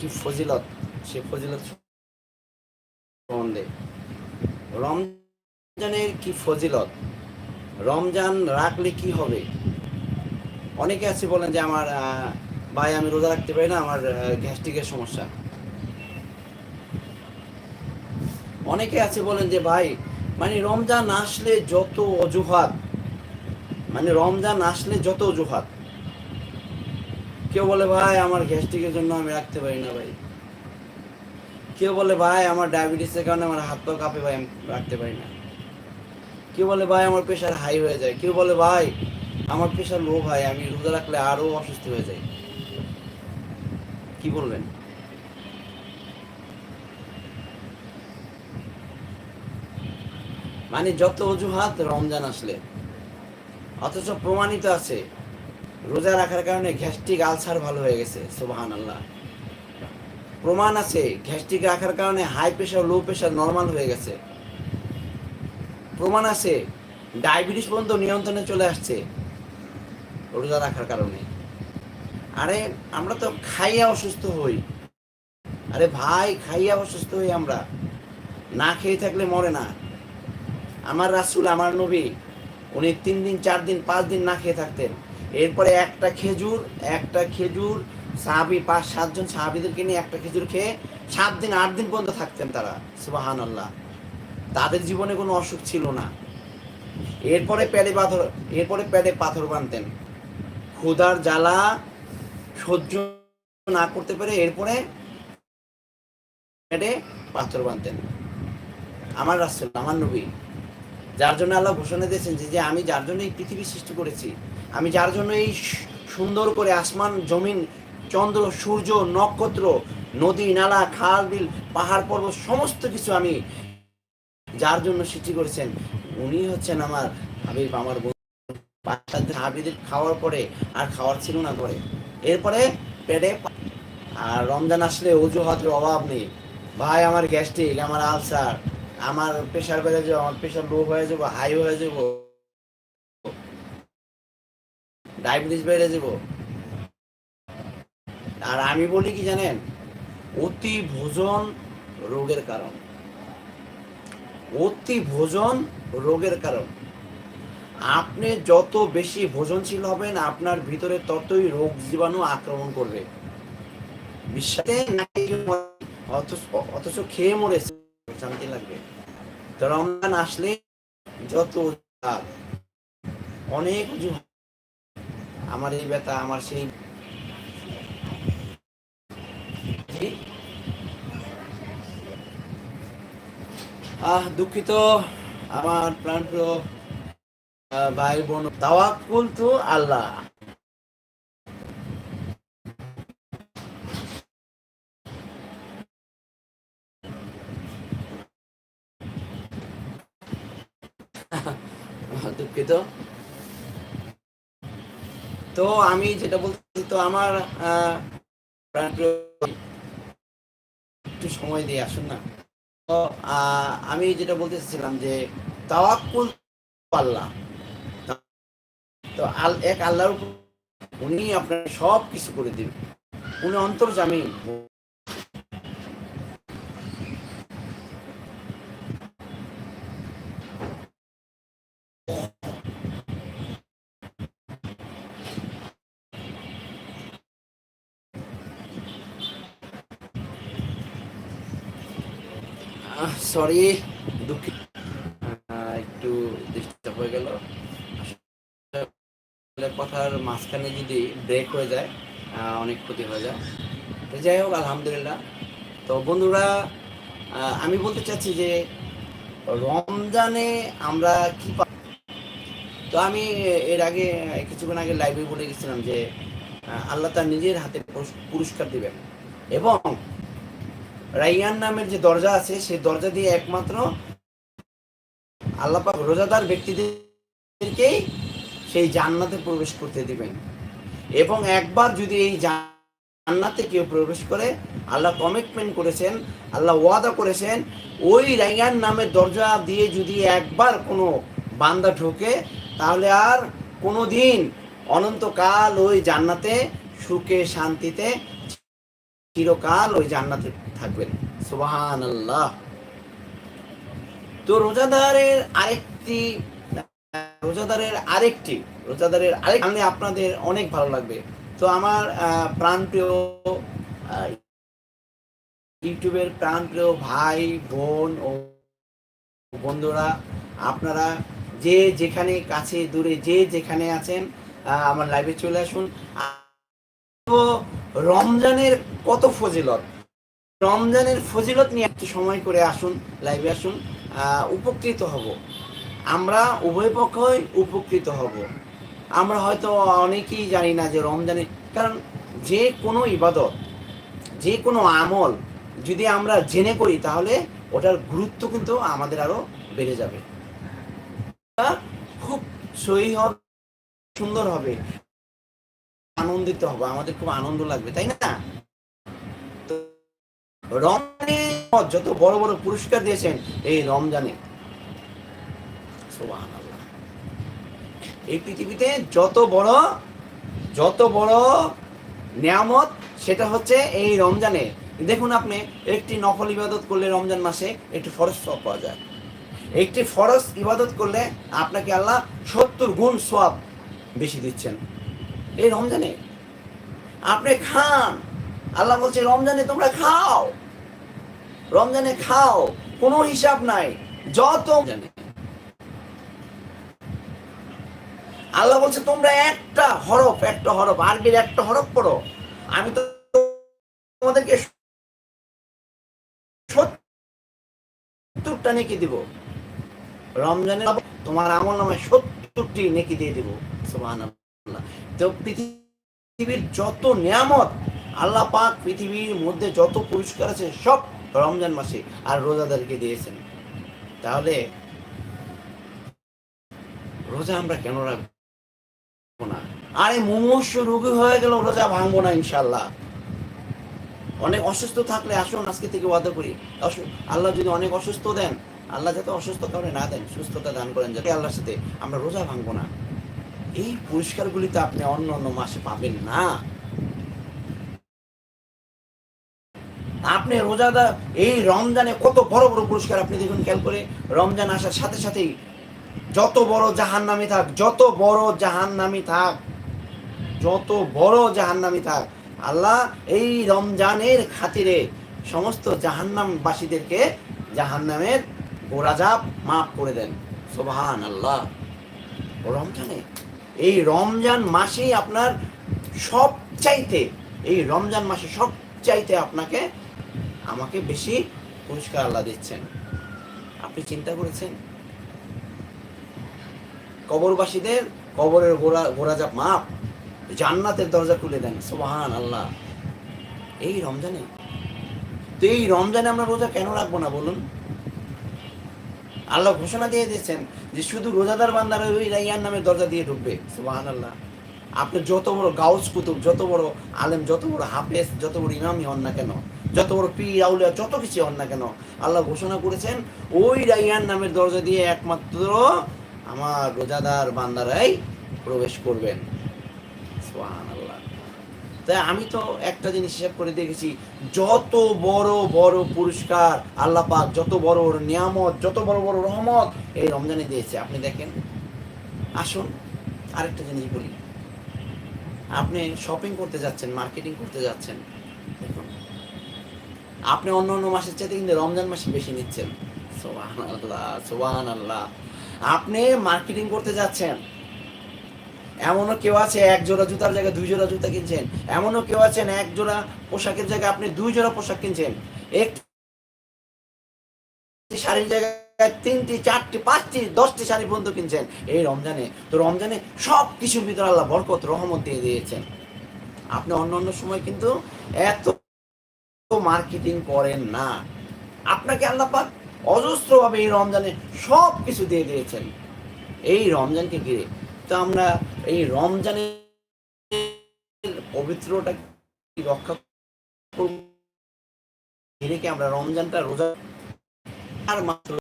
কি ফজিলত, সে ফজিলত সম্বন্ধে। রমজানের কি ফজিলত? রমজান রাখলে কি হবে? অনেকে আছে বলেন যে, আমার ভাই, আমি রোজা রাখতে পারি না, আমার গ্যাস্ট্রিকের সমস্যা। অনেকে আছে বলেন যে, ভাই মানে রমজান আসলে যত অজুহাত মানে রমজান আসলে যত অজুহাত কেউ বলে, ভাই, আমার গ্যাস্ট্রিকের জন্য আমি রাখতে পারি না ভাই। কেউ বলে, ভাই, আমার ডায়াবেটিসের কারণে আমার হাত পা কাঁপে ভাই, আমি রাখতে পারি না। কেউ বলে, ভাই, আমার প্রেশার হাই হয়ে যায়। কেউ বলে, ভাই, আমার প্রেশার লো ভাই, আমি রোজা রাখলে আরও অসুস্থ হয়ে যাই। কি বলবেন মানে যত অজুহাত রমজান আসলে, অথচ প্রমাণিত আছে রোজা রাখার কারণে গ্যাস্ট্রিক আলসার ভালো হয়ে গেছে সুবাহান আল্লাহ প্রমাণ আছে, গ্যাস্ট্রিক রাখার কারণে high pressure low pressure normal হয়ে গেছে। প্রমাণ আছে ডায়াবেটিস পর্যন্ত নিয়ন্ত্রণে চলে আসছে রোজা রাখার কারণে। আরে, আমরা তো খাইয়া অসুস্থ হই। আরে ভাই, খাইয়া অসুস্থ হই আমরা। না খেয়ে থাকলে মরে না। আমার রাসুল, আমার নবী, উনি তিন দিন, চার দিন, পাঁচ দিন না খেয়ে থাকতেন। এরপরে একটা খেজুর একটা খেজুর, সাহাবি পাঁচ সাতজন সাহাবিদেরকে নিয়ে একটা খেজুর খেয়ে সাত দিন, আট দিন পর্যন্ত থাকতেন তারা সুবাহান আল্লাহ তাদের জীবনে কোনো অসুখ ছিল না। এরপরে প্যাডে পাথর, এরপরে প্যাডে পাথর বানতেন ক্ষুধার জ্বালা সহ্য না করতে পেরে এরপরে প্যাডে পাথর বানতেন আমার রাসূল, আমার নবী, যার জন্য আল্লাহ ঘোষণা দিয়েছেন যে আমি যার জন্য এই পৃথিবী সৃষ্টি করেছি আমি যার জন্য এই সুন্দর করে আসমান, জমিন, চন্দ্র, সূর্য, নক্ষত্র, নদী, নালা, খাল, বিল, পাহাড়, পর্বত, সমস্ত কিছু আমি যার জন্য সৃষ্টি করেছেন, উনি হচ্ছেন আমার হাবিব, আমার হাবিদের খাওয়ার পরে আর খাওয়ার ছিল না করে এরপরে পেটে আর রমজান আসলে অজুহাতের অভাব নেই। ভাই, আমার গ্যাস্ট্রিক, আমার আলসার, আমার প্রেশার বেড়ে যাব, আমার প্রেশার লো হয়ে যাব হাই হয়ে যাব। ডায়াবেটিস বেড়ে যাব। আর আমি বলি কি জানেন? অতি ভোজন রোগের কারণ। অতি ভোজন রোগের কারণ। আপনি যত বেশি ভোজনশীল হবেন, আপনার ভিতরে ততই রোগ জীবাণু আক্রমণ করবে। বিশ্বাসে অথচ খেয়ে মরেছে শান্তি লাগবে। রমজান আসলে যত অনেক। আমার এই ব্যথা, আমার সেই আহ, দুঃখিত, আমার প্রাণপ্রিয় ভাই বোন তাওয়াক্কুল তো আল্লাহ। দুঃখিত। তো আমি যেটা বলছি তো আমার একটু সময় দিয়ে আসুন না। তো আমি যেটা বলতেছিলাম যে তাওয়াক্কুল আল্লাহ। তো এক আল্লাহর উনি আপনার সব কিছু করে দিবেন। উনি অন্তর্জামী। সরি দুঃখিত। একটু ডিস্টার্ব হয়ে গেল। কথার মাঝখানে যদি ব্রেক হয়ে যায় অনেক ক্ষতি হয়ে যায়। তো যাই হোক, আলহামদুলিল্লাহ। তো বন্ধুরা আমি বলতে চাচ্ছি যে রমজানে আমরা কি তো আমি এর আগে, কিছুক্ষণ আগে লাইভে বলে গেছিলাম যে আল্লাহ তার নিজের হাতে পুরস্কার দিবেন। এবং রাইয়ান নামের যে দরজা আছে, সেই দরজা দিয়ে একমাত্র আল্লাহ পাক রোজাদার ব্যক্তিদেরকেই সেই জান্নাতে প্রবেশ করতে দিবেন। এবং একবার যদি এই জান্নাতে কেউ প্রবেশ করে, আল্লাহ কমিটমেন্ট করেছেন, আল্লাহ ওয়াদা করেছেন, ওই রাইয়ান নামের দরজা দিয়ে যদি একবার কোনো বান্দা ঢোকে, তাহলে আর কোনো দিন অনন্তকাল ওই জান্নাতে সুখে, শান্তিতে চিরকাল ওই জান্নাতে থাকবেন। সুবাহান আল্লাহ তো রোজাদারের আরেকটি রোজাদারের আরেকটি, রোজাদারের আরেক জানলে আপনাদের অনেক ভালো লাগবে। তো আমার প্রাণপ্রিয় ইউটিউবের প্রাণপ্রিয় ভাই, বোন ও বন্ধুরা, আপনারা যে যেখানে কাছে, দূরে যে যেখানে আছেন আমার লাইভে চলে আসুন। রমজানের কত ফজিলত? রমজানের ফজিলত নিয়ে একটু সময় করে আসুন লাইভে আসুন উপকৃত হব। আমরা উভয় পক্ষই উপকৃত হব। আমরা হয়তো অনেকেই জানি না যে রমজানে কারণ যে কোনো ইবাদত, যে কোনো আমল যদি আমরা জেনে করি, তাহলে ওটার গুরুত্ব কিন্তু আমাদের আরও বেড়ে যাবে। খুব সহি হবে, সুন্দর হবে। আনন্দিত হবে, আমাদের খুব আনন্দ লাগবে, তাই না? রমজানে যত বড় বড় পুরস্কার দিয়েছেন এই রমজানে এই পৃথিবীতে যত বড় যত বড় নিয়ামত, সেটা হচ্ছে এই রমজানে। দেখুন আপনি, একটি নফল ইবাদত করলে রমজান মাসে একটি ফরজ সব পাওয়া যায়। একটি ফরজ ইবাদত করলে আপনাকে আল্লাহ সত্তর গুণ সব বেশি দিচ্ছেন। এই রমজানে আপনি খান। আল্লাহ বলছে, রমজানে তোমরা খাও। রমজানে খাও। কোনো হিসাব নাই। যত জানে আল্লাহ বলছে, তোমরা একটা হরফ একটা হরফ, আরবির একটা হরফ পড়ো। আমি তো তোমাদেরকে সত্তরটা নেকি দিব। রমজানে তোমার আমল নামে সত্তরটি নেকি দিয়ে দিব। সুবহানাল্লাহ। পৃথিবীর যত নিয়ামত, আল্লাহ পাক পৃথিবীর মধ্যে যত পুরস্কার আছে, সব রমজান মাসে আর রোজাদারকে দিয়েছেন। তাহলে রোজা আমরা কেন রাখব না? আরে মুমূর্ষ রোগী হয়ে গেল, রোজা ভাঙবো না ইনশাল্লাহ অনেক অসুস্থ থাকলে আসুন, আজকে থেকে ওয়াদা করি। আল্লাহ যদি অনেক অসুস্থ দেন, আল্লাহ যাতে অসুস্থ কাউরে না দেন, সুস্থতা দান করেন, যাতে আল্লাহর সাথে আমরা রোজা ভাঙবো না। এই পুরস্কারগুলি তো আপনি অন্য অন্য মাসে পাবেন না। আপনি রোজাদা, এই রমজানে কত বড় বড় পুরস্কার আপনি দেখুন, খেয়াল করে, রমজান আসার সাথে সাথেই যত বড় জাহান নামি থাক, যত বড় জাহান নামি থাক, যত বড় জাহান নামি থাক, আল্লাহ এই রমজানের খাতিরে সমস্ত জাহান্নামবাসীদেরকে জাহান্নামের গোরাজাব মাফ করে দেন। সোবাহান আল্লাহ রমজানে এই রমজান মাসেই আপনার সব চাইতে এই রমজান মাসে সব চাইতে আপনাকে, আমাকে বেশি পুরস্কার আল্লাহ দিচ্ছেন। আপনি চিন্তা করেছেন? কবরবাসীদের কবরের গোড়া গোড়া যা মাপ, জান্নাতের দরজা খুলে দেন সোহান আল্লাহ এই রমজানে? তো এই রমজানে আমরা রোজা কেন রাখব না বলুন? আল্লাহ ঘোষণা দিয়ে দিয়েছেন যে শুধু রোজাদার বান্দারা ওই রাইয়ার নামের দরজা দিয়ে ঢুকবে। সোহান আল্লাহ আপনি যত বড় গাউস কুতুব, যত বড় আলেম, যত বড় হাফেজ, যত বড় ইমামই হন না কেন, যত বড় পি আউলিয়া, যত কিছু হন না কেন, আল্লাহ ঘোষণা করেছেন ওই রাইয়ান নামের দরজা দিয়ে একমাত্র আমার রোজাদার বান্দারাই প্রবেশ করবেন। সুবহানাল্লাহ। তাই আমি তো একটা জিনিস হিসাব করে দেখেছি, যত বড় বড় পুরস্কার আল্লাহ পাক, যত বড় বড় নিয়ামত, যত বড় বড় রহমত, এই রমজানে দিয়েছে। আপনি দেখেন, আসুন, আরেকটা জিনিস বলি। আপনি শপিং করতে যাচ্ছেন মার্কেটিং করতে যাচ্ছেন, দেখুন। আপনি অন্য অন্য মাসের চাইতে কিন্তু রমজান মাসে বেশি নিচ্ছেন। সোহান আল্লাহ সোহান আল্লাহ আপনি মার্কেটিং করতে যাচ্ছেন এমনও কেউ আছে, এক জোড়া জুতার জায়গায় দুই জোড়া জুতা কিনছেন? এমনও কেউ আছেন, এক জোড়া পোশাকের জায়গায় আপনি দুই জোড়া পোশাক কিনছেন? এক শাড়ির জায়গায় তিনটি, চারটি, পাঁচটি, দশটি শাড়ি পর্যন্ত কিনছেন। এই রমজানে, তো রমজানে সব কিছুর ভিতরে আল্লাহ বরকত, রহমত দিয়ে দিয়েছেন। আপনি অন্য অন্য সময় কিন্তু এত মার্কেটিং করেন না। আপনাকে আল্লাহ পাক অজস্রভাবে এই রমজানে সব কিছু দিয়ে দিয়েছেন। এই রমজানকে ঘিরে তো আমরা এই রমজানের পবিত্রটা রক্ষা করব? আমরা রমজানটা রোজা আর মাত্র